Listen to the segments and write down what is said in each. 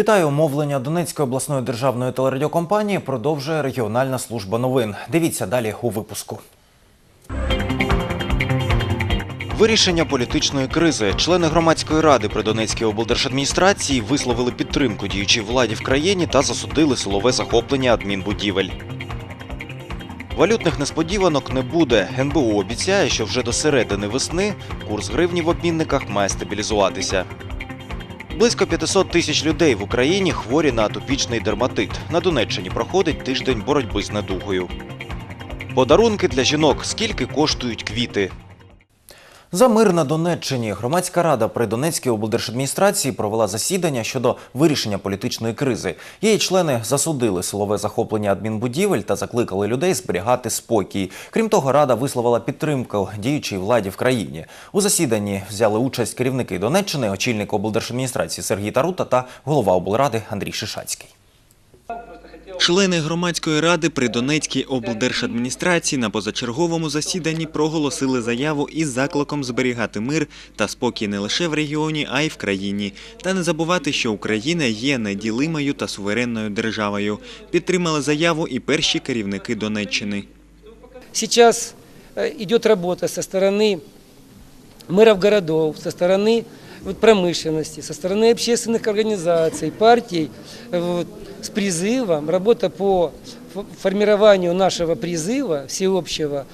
Вітаю. Мовлення Донецької обласної державної телерадіокомпанії продовжує регіональна служба новин. Дивіться далі у випуску. Вирішення політичної кризи. Члени громадської ради при Донецькій облдержадміністрації висловили підтримку діючій владі в країні та засудили силове захоплення адмінбудівель. Валютних несподіванок не буде. НБУ обіцяє, що вже до середини весни курс гривні в обмінниках має стабілізуватися. Близько 500 тисяч людей в Україні хворі на атопічний дерматит. На Донеччині проходить тиждень боротьби з недугою. Подарунки для жінок. Скільки коштують квіти? За мир на Донеччині громадська рада при Донецькій облдержадміністрації провела засідання щодо вирішення політичної кризи. Її члени засудили силове захоплення адмінбудівель та закликали людей зберігати спокій. Крім того, рада висловила підтримку діючій владі в країні. У засіданні взяли участь керівники Донеччини, очільник облдержадміністрації Сергій Тарута та голова облради Андрій Шишацький. Члени громадської ради при Донецькій облдержадміністрації на позачерговому засіданні проголосили заяву із закликом зберігати мир та спокій не лише в регіоні, а й в країні. Та не забувати, що Україна є неділимою та суверенною державою. Підтримали заяву і перші керівники Донеччини. Сейчас э, идет работа со стороны мэров городов, со стороны вот, промышленности, со стороны общественных организаций, партий вот, с призывом, работа по формированию нашего призыва всеобщего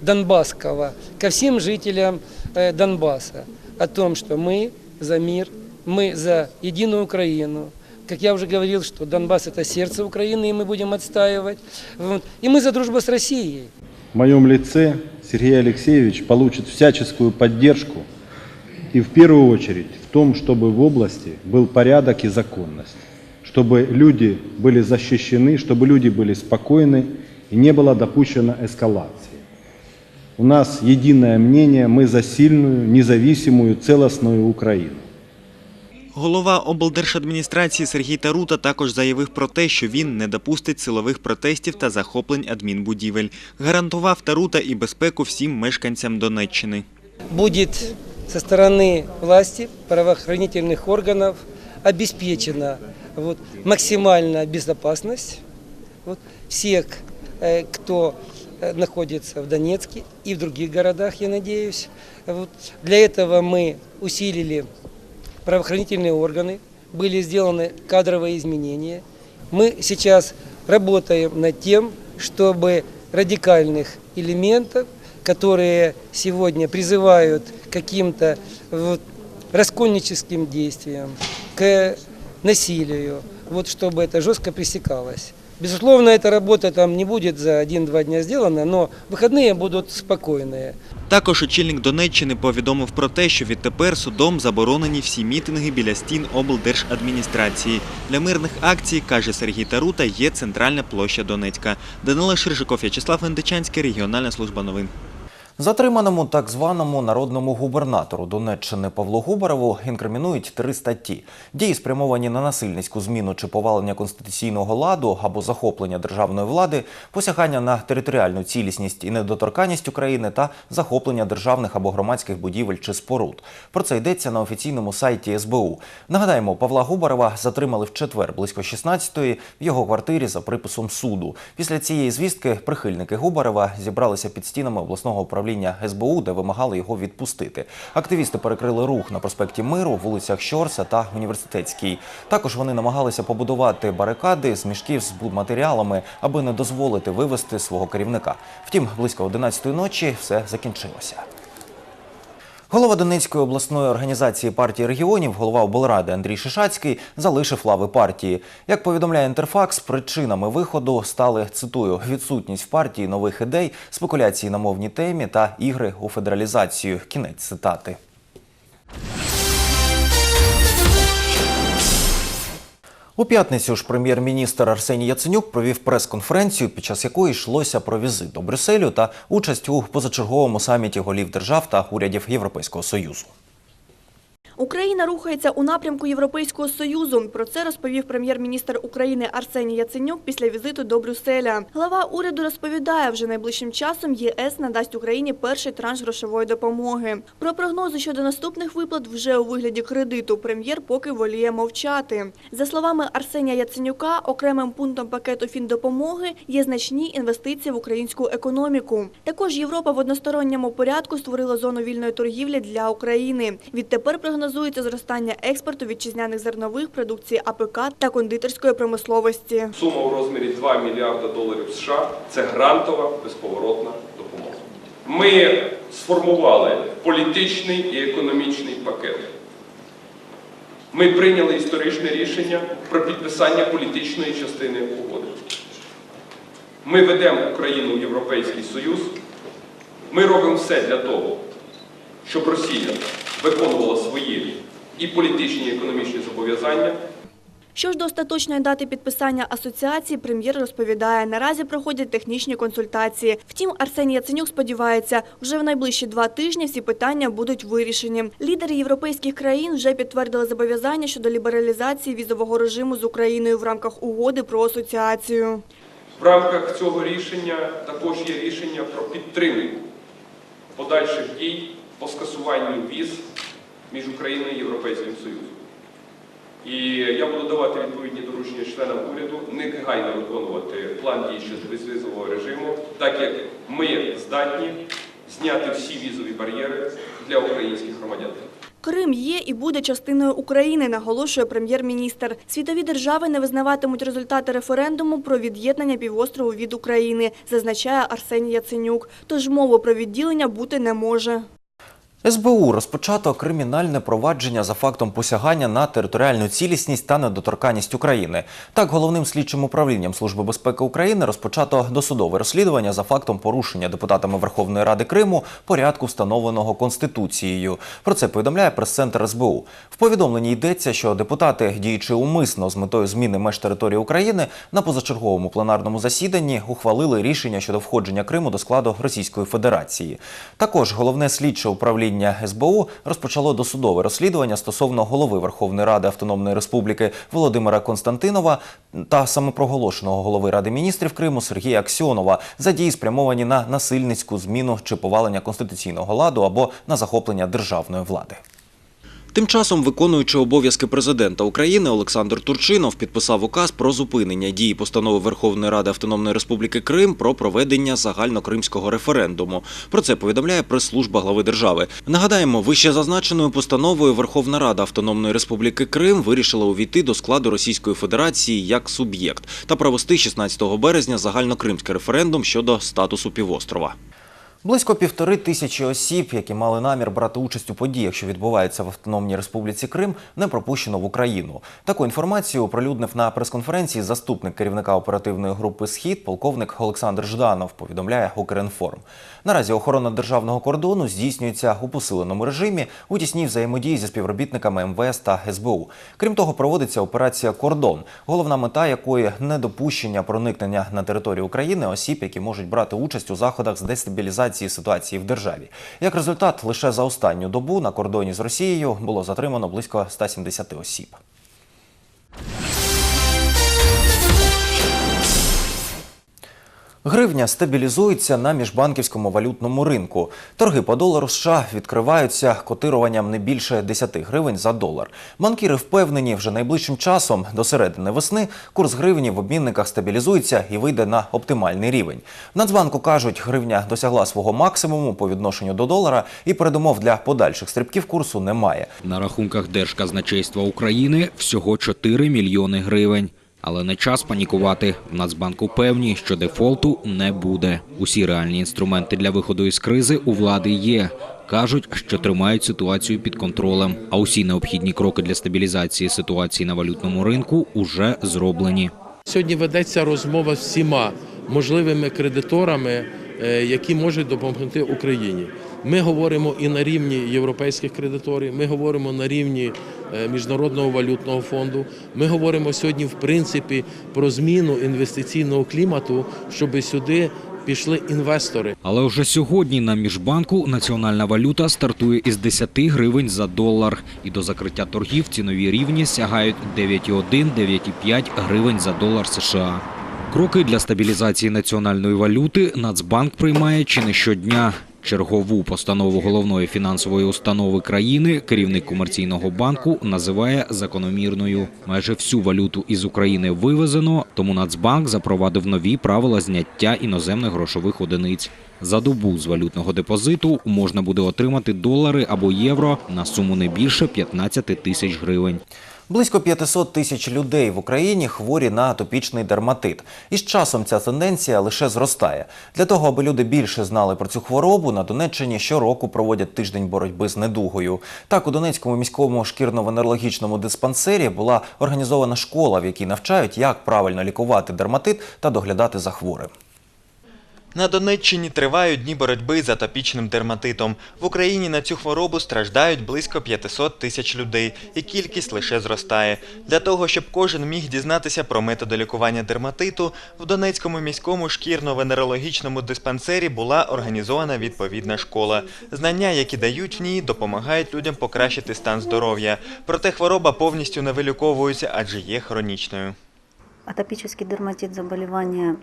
донбасского ко всем жителям э, Донбасса о том, что мы за мир, мы за единую Украину, как я уже говорил, что Донбасс это сердце Украины, и мы будем отстаивать. Вот. И мы за дружбу с Россией. В моем лице Сергей Алексеевич получит всяческую поддержку и в первую очередь в том, чтобы в области был порядок и законность, чтобы люди были защищены, чтобы люди были спокойны и не было допущено эскалации. У нас единое мнение, мы за сильную, независимую, целостную Украину. Голова облдержадміністрації Сергій Тарута також заявив про те, що він не допустить силових протестів та захоплень адмінбудівель. Гарантував Тарута і безпеку всім мешканцям Донеччини. будет со стороны власти, правоохранительных органов обеспечена вот, максимальная безопасность вот, всех, э, кто э, находится в Донецке и в других городах, я надеюсь. Вот. Для этого мы усилили правоохранительные органы, были сделаны кадровые изменения. Мы сейчас работаем над тем, чтобы радикальных элементов, которые сегодня призывают к каким-то вот, раскольническим действиям, к насилию, вот чтобы это жестко пресекалось. Безусловно, эта работа там не будет за один-два дня сделана, но выходные будут спокойные. Також очільник Донеччини повідомив про те, що відтепер судом заборонені всі мітинги біля стін облдержадміністрації. Для мирних акцій, каже Сергій Тарута, є центральна площа Донецька. Данила Ширжиков, В'ячеслав Індичанський, регіональна служба новин. Затриманому так званому народному губернатору Донеччини Павлу Губарову інкримінують три статті: дії спрямовані на насильницьку зміну чи повалення конституційного ладу або захоплення державної влади, посягання на територіальну цілісність і недоторканність України та захоплення державних або громадських будівель чи споруд. Про це йдеться на офіційному сайті СБУ. Нагадаємо, Павла Губарова затримали в четвер близько 16-ї в його квартирі за приписом суду. Після цієї звістки прихильники Губарова зібралися під стінами обласного управління СБУ, де вимагали його відпустити. Активісти перекрили рух на проспекті Миру, вулицях Щорса та Університетській. Також вони намагалися побудувати барикади з мішків з матеріалами, аби не дозволити вивести свого керівника. Втім, близько 11-ї ночі все закінчилося. Голова Донецької обласної організації партії регіонів, голова облради Андрій Шишацький залишив лави партії. Як повідомляє Інтерфакс, причинами виходу стали цитую відсутність в партії нових ідей, спекуляції на мовній темі та ігри у федералізацію. Кінець цитати. У п'ятницю ж прем'єр-міністр Арсеній Яценюк провів прес-конференцію, під час якої йшлося про візит до Брюсселю та участь у позачерговому саміті голів держав та урядів Європейського союзу. Україна рухається у напрямку Європейського Союзу. Про це розповів прем'єр-міністр України Арсеній Яценюк після візиту до Брюсселя. Глава уряду розповідає, вже найближчим часом ЄС надасть Україні перший транш грошової допомоги. Про прогнози щодо наступних виплат вже у вигляді кредиту прем'єр поки воліє мовчати. За словами Арсенія Яценюка, окремим пунктом пакету фіндопомоги є значні інвестиції в українську економіку. Також Європа в односторонньому порядку створила зону вільної торгівлі для України. Відтепер прогнозується зростання експорту вітчизняних зернових продукції АПК та кондитерської промисловості. Сума в розмірі 2 мільярда доларів США це грантова безповоротна допомога. Ми сформували політичний і економічний пакет. Ми прийняли історичне рішення про підписання політичної частини угоди. Ми ведемо Україну в Європейський Союз. Ми робимо все для того, щоб Росія виконувала свої і політичні, і економічні зобов'язання. Що ж до остаточної дати підписання асоціації, прем'єр розповідає, наразі проходять технічні консультації. Втім, Арсеній Яценюк сподівається, вже в найближчі два тижні всі питання будуть вирішені. Лідери європейських країн вже підтвердили зобов'язання щодо лібералізації візового режиму з Україною в рамках угоди про асоціацію. В рамках цього рішення також є рішення про підтримку подальших дій по скасуванню віз між Україною і Європейським Союзом. І я буду давати відповідні доручення членам уряду негайно виконувати план дій щодо безвізового режиму, так як ми здатні зняти всі візові бар'єри для українських громадян. Крим є і буде частиною України, наголошує прем'єр-міністр. Світові держави не визнаватимуть результати референдуму про від'єднання півострову від України, зазначає Арсеній Яценюк. Тож мови про відділення бути не може. СБУ розпочато кримінальне провадження за фактом посягання на територіальну цілісність та недоторканність України. Так, головним слідчим управлінням Служби безпеки України розпочато досудове розслідування за фактом порушення депутатами Верховної Ради Криму порядку, встановленого Конституцією. Про це повідомляє прес-центр СБУ. В повідомленні йдеться, що депутати, діючи умисно з метою зміни меж території України, на позачерговому пленарному засіданні ухвалили рішення щодо входження Криму до складу Російської Федерації. Також головне слідче управління СБУ розпочало досудове розслідування стосовно голови Верховної Ради Автономної Республіки Володимира Константинова та самопроголошеного голови Ради міністрів Криму Сергія Аксьонова за дії спрямовані на насильницьку зміну чи повалення конституційного ладу або на захоплення державної влади. Тим часом виконуючий обов'язки президента України Олександр Турчинов підписав указ про зупинення дії постанови Верховної Ради Автономної Республіки Крим про проведення загальнокримського референдуму. Про це повідомляє прес-служба глави держави. Нагадаємо, вище зазначеною постановою Верховна Рада Автономної Республіки Крим вирішила увійти до складу Російської Федерації як суб'єкт та провести 16 березня загальнокримський референдум щодо статусу півострова. Близько півтори тисячі осіб, які мали намір брати участь у подіях, що відбуваються в Автономній Республіці Крим, не пропущено в Україну. Таку інформацію оприлюднив на прес-конференції заступник керівника оперативної групи Схід, полковник Олександр Жданов. Повідомляє Укрінформ. Наразі охорона державного кордону здійснюється у посиленому режимі у тісній взаємодії зі співробітниками МВС та СБУ. Крім того, проводиться операція Кордон, головна мета якої недопущення проникнення на територію України осіб, які можуть брати участь у заходах з дестабілізації ситуації в державі. Як результат, лише за останню добу на кордоні з Росією було затримано близько 170 осіб. Гривня стабілізується на міжбанківському валютному ринку. Торги по долару США відкриваються котируванням не більше 10 гривень за долар. Банкіри впевнені, вже найближчим часом до середини весни курс гривні в обмінниках стабілізується і вийде на оптимальний рівень. В Нацбанку кажуть, гривня досягла свого максимуму по відношенню до долара, і передумов для подальших стрибків курсу немає. На рахунках Держказначейства України всього 4 мільйони гривень. Але не час панікувати. В Нацбанку певні, що дефолту не буде. Усі реальні інструменти для виходу із кризи у влади є. Кажуть, що тримають ситуацію під контролем. А усі необхідні кроки для стабілізації ситуації на валютному ринку уже зроблені. Сьогодні ведеться розмова з всіма можливими кредиторами, е, які можуть допомогти Україні. Ми говоримо і на рівні європейських кредиторів, ми говоримо на рівні е, Міжнародного валютного фонду. Ми говоримо сьогодні, в принципі, про зміну інвестиційного клімату, щоб сюди пішли інвестори. Але вже сьогодні на міжбанку національна валюта стартує із 10 гривень за долар. І до закриття торгів цінові рівні сягають 9,1-9,5 гривень за долар США. Кроки для стабілізації національної валюти Нацбанк приймає чи не щодня. Чергову постанову головної фінансової установи країни керівник комерційного банку називає закономірною. Майже всю валюту із України вивезено, тому Нацбанк запровадив нові правила зняття іноземних грошових одиниць. За добу з валютного депозиту можна буде отримати долари або євро на суму не більше 15 тисяч гривень. Близько 500 тисяч людей в Україні хворі на атопічний дерматит. І з часом ця тенденція лише зростає. Для того, аби люди більше знали про цю хворобу, на Донеччині щороку проводять тиждень боротьби з недугою. Так, у Донецькому міському шкірно-венерологічному диспансері була організована школа, в якій навчають, як правильно лікувати дерматит та доглядати за хворим. На Донеччині тривають дні боротьби з атопічним дерматитом. В Україні на цю хворобу страждають близько 500 тисяч людей, і кількість лише зростає. Для того, щоб кожен міг дізнатися про методи лікування дерматиту, в Донецькому міському шкірно-венерологічному диспансері була організована відповідна школа. Знання, які дають в ній, допомагають людям покращити стан здоров'я. Проте хвороба повністю не виліковується, адже є хронічною. Атопический дерматит – заболевание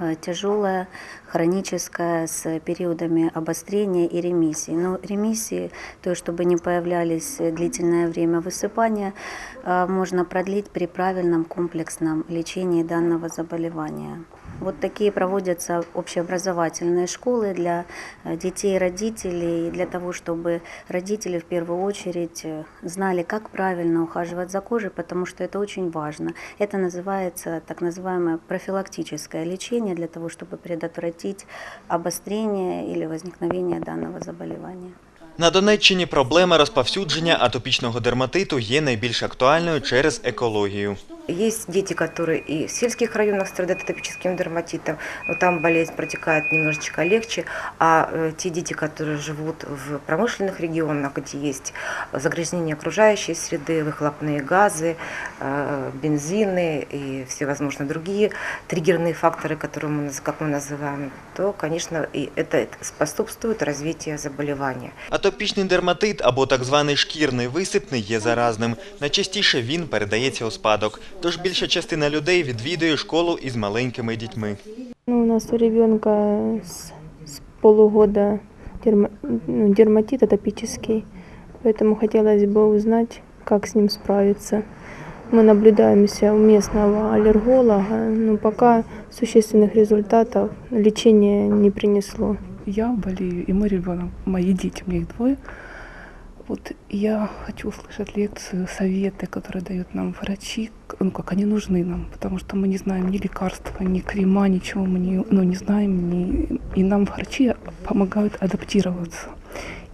э, тяжелое, хроническое, с периодами обострения и ремиссии. Но ремиссии, то есть чтобы не появлялись длительное время высыпания, э, можно продлить при правильном комплексном лечении данного заболевания. Вот такие проводятся общеобразовательные школы для э, детей и родителей, для того, чтобы родители в первую очередь э, знали, как правильно ухаживать за кожей, потому что это очень важно. Это называется так называемое профилактическое лечение для того, чтобы предотвратить обострение или возникновение данного заболевания. На Донеччині проблема розповсюдження атопічного дерматиту є найбільш актуальною через екологію. Есть дети, которые и в сельских районах страдают атопическим дерматитом, но там болезнь протекает немножечко легче, а э, те дети, которые живут в промышленных регионах, где есть загрязнение окружающей среды, выхлопные газы, э, бензины и всевозможные другие триггерные факторы, которые мы, наз- как мы называем, то, конечно, и это способствует развитию заболевания. Атопічний дерматит або так званий шкірний висип не є заразним. Найчастіше він передається у спадок. Тож більша частина людей відвідує школу із маленькими дітьми. Ну, у нас у ребенка с, с полугода дерма- ну, дерматит атопический, поэтому хотелось бы узнать, как с ним справиться. Мы наблюдаемся у местного аллерголога, но пока существенных результатов лечение не принесло. Я болею, и мой ребенок, мои дети, у меня их двое. Вот я хочу услышать лекцию, советы, которые дают нам врачи, к- ну как они нужны нам, потому что мы не знаем ни лекарства, ни крема, ничего мы не, ну, не знаем, ни, и нам врачи помогают адаптироваться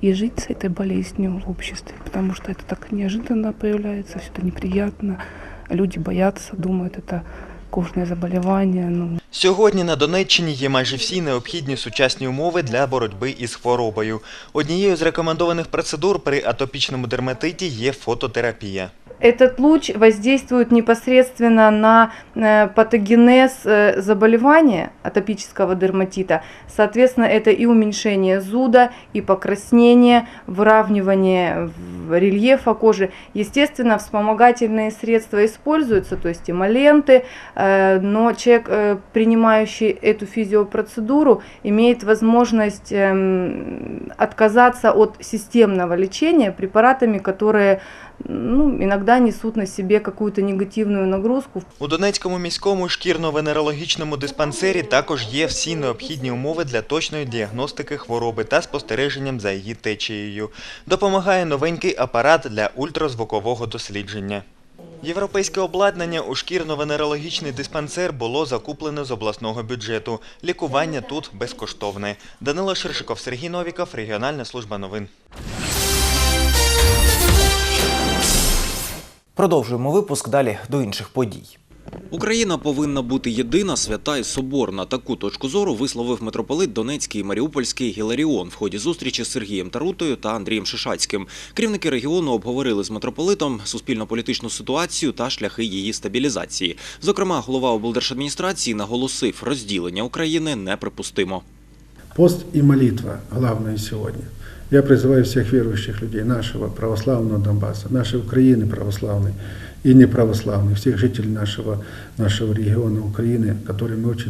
и жить с этой болезнью в обществе, потому что это так неожиданно появляется, все это неприятно, люди боятся, думают, это кожное заболівання. ну, Сьогодні на Донеччині є майже всі необхідні сучасні умови для боротьби із хворобою. Однією з рекомендованих процедур при атопічному дерматиті є фототерапія. Этот луч воздействует непосредственно на э, патогенез э, заболевания атопического дерматита. Соответственно, это и уменьшение зуда, и покраснение, выравнивание рельефа кожи. Естественно, вспомогательные средства используются, то есть эмоленты, э, но человек, принимающий эту физиопроцедуру, имеет возможность эм, отказаться от системного лечения препаратами, которые ну, иногда несут на себе какую-то негативную нагрузку. У Донецькому міському шкірно-венерологічному диспансері також є всі необхідні умови для точної діагностики хвороби та спостереженням за її течією. Допомагає новенький апарат для ультразвукового дослідження. Європейське обладнання у шкірно-венерологічний диспансер було закуплено з обласного бюджету. Лікування тут безкоштовне. Данило Ширшиков, Сергій Новіков, Регіональна служба новин. Продовжуємо випуск далі до інших подій. Україна повинна бути єдина, свята і соборна. Таку точку зору висловив митрополит Донецький і Маріупольський Гіларіон в ході зустрічі з Сергієм Тарутою та Андрієм Шишацьким. Керівники регіону обговорили з митрополитом суспільно-політичну ситуацію та шляхи її стабілізації. Зокрема, голова облдержадміністрації наголосив, розділення України неприпустимо. Пост и молитва главное сегодня. Я призываю всех верующих людей нашего православного Донбасса, нашей Украины православной и неправославной, всех жителей нашего, нашего региона Украины, которым мы очень